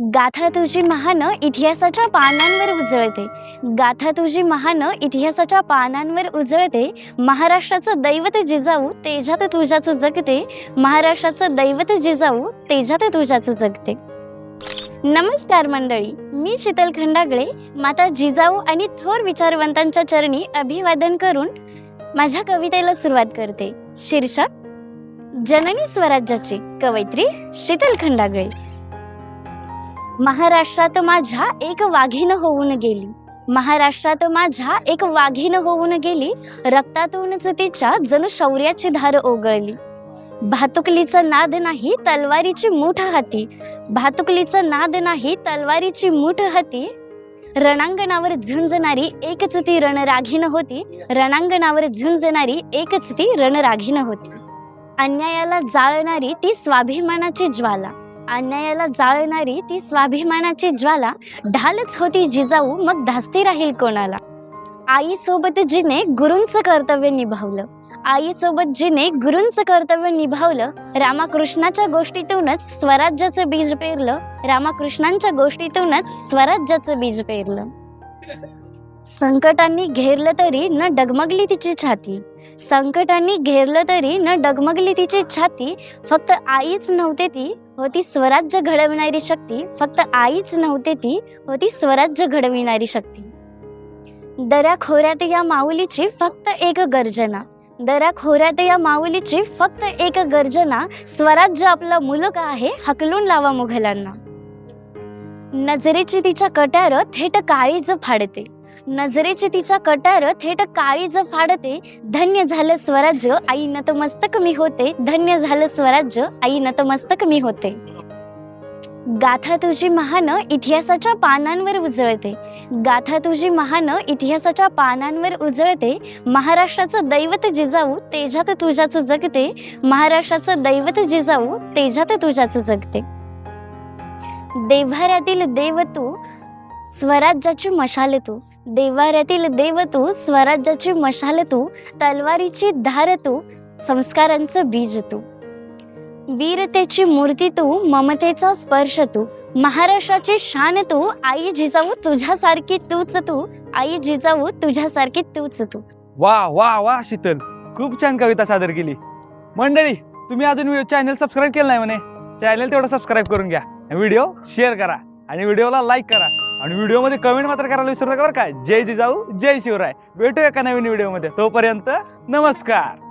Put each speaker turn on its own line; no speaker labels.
गाथा तुझी महान इतिहासाच्या पानांवर उजळते. गाथा तुझी महान इतिहासाच्या पानांवर उजळते. महाराष्ट्राचं दैवत जिजाऊ तेजात तुझ्याचं जगते. महाराष्ट्राचं दैवत जिजाऊ तेजात तुझ्याचं जगते. नमस्कार मंडळी मी शीतल खंडागळे. माता जिजाऊ आणि थोर विचारवंतांच्या चरणी अभिवादन करून माझ्या कवितेला सुरुवात करते. शीर्षक जननी स्वराज्याची कवयित्री शीतल खंडागळे. महाराष्ट्रात माझ्या एक वाघीण होऊन गेली. महाराष्ट्रात माझ्या एक वाघीण होऊन गेली. रक्तातूनच तिच्या जणू शौर्याची धार ओगळली भातुकलीचा नाद नाही तलवारीची मूठ हाती. भातुकलीचा नाद नाही तलवारीची मूठ हाती. रणांगणावर झुंजणारी एकच ती रणराघीन होती. रणांगणावर झुंजणारी एकच ती रणराघीन होती. अन्यायाला जाळणारी ती स्वाभिमानाची ज्वाला. अन्यायाला जाळणारी ती स्वाभिमानाची ज्वाला ढालच होती जिजाऊ मग धास्ती राहील कोणाला? आईसोबत जिने गुरूंचं कर्तव्य निभावलं. आईसोबत जिने गुरूंचं कर्तव्य निभावलं. रामाकृष्णाच्या गोष्टीतूनच स्वराज्याचं बीज पेरलं. रामाकृष्णांच्या गोष्टीतूनच स्वराज्याचं बीज पेरलं. संकटांनी घेरलं तरी न डगमगली तिची छाती. संकटांनी घेरलं तरी न डगमगली तिची छाती. फक्त आईच नव्हते ती होती स्वराज्य घडविणारी शक्ती. फक्त आईच नव्हते ती होती स्वराज्य घडविणारी शक्ती. दऱ्या खोऱ्यात या माऊलीची फक्त एक गर्जना. दऱ्या खोऱ्यात या माऊलीची फक्त एक गर्जना. स्वराज्य आपला मुलगा आहे हकलून लावा मुघलांना. नजरेची तिच्या कट्यार थेट काळीज फाडते. नजरेची तिच्या कटार थेट काळीज फाडते. धन्य झालं स्वराज्य आई नतमस्तक मी होते. धन्य झालं स्वराज्य आई नतमस्तक मी होते. गाथा तुझी महान इतिहासाच्या पानांवर उजळते. गाथा तुझी महान इतिहासाच्या पानांवर उजळते. महाराष्ट्राचं दैवत जिजाऊ तेजात तुझ्याचं जगते. महाराष्ट्राचं दैवत जिजाऊ तेजात तुझ्याचं जगते. देव्हाऱ्यातील देव तू स्वराज्याची मशाल तू. देवाऱ्यातील देव तू स्वराज्याची मशाल तू तलवारीची धार तू संस्कारांचं बीज तू वीरतेची मूर्ती तू ममतेचा स्पर्श तू महाराष्ट्राची शान तू आई जिजाऊ तुझ्यासारखी तूच तू आई जिजाऊ तुझ्यासारखी तूच तू
वा वा वा शीतल. खूप छान कविता सादर केली. मंडळी तुम्ही अजून चॅनल सबस्क्राईब केलं नाही म्हणे चॅनल तेवढं सबस्क्राईब करून घ्या. व्हिडिओ शेअर करा आणि व्हिडिओला लाईक करा. आणि व्हिडिओमध्ये कमेंट मात्र करायला विसरू नका बरं काय जय जिजाऊ जय शिवराय. भेटूया एका नवीन व्हिडिओमध्ये. तोपर्यंत नमस्कार.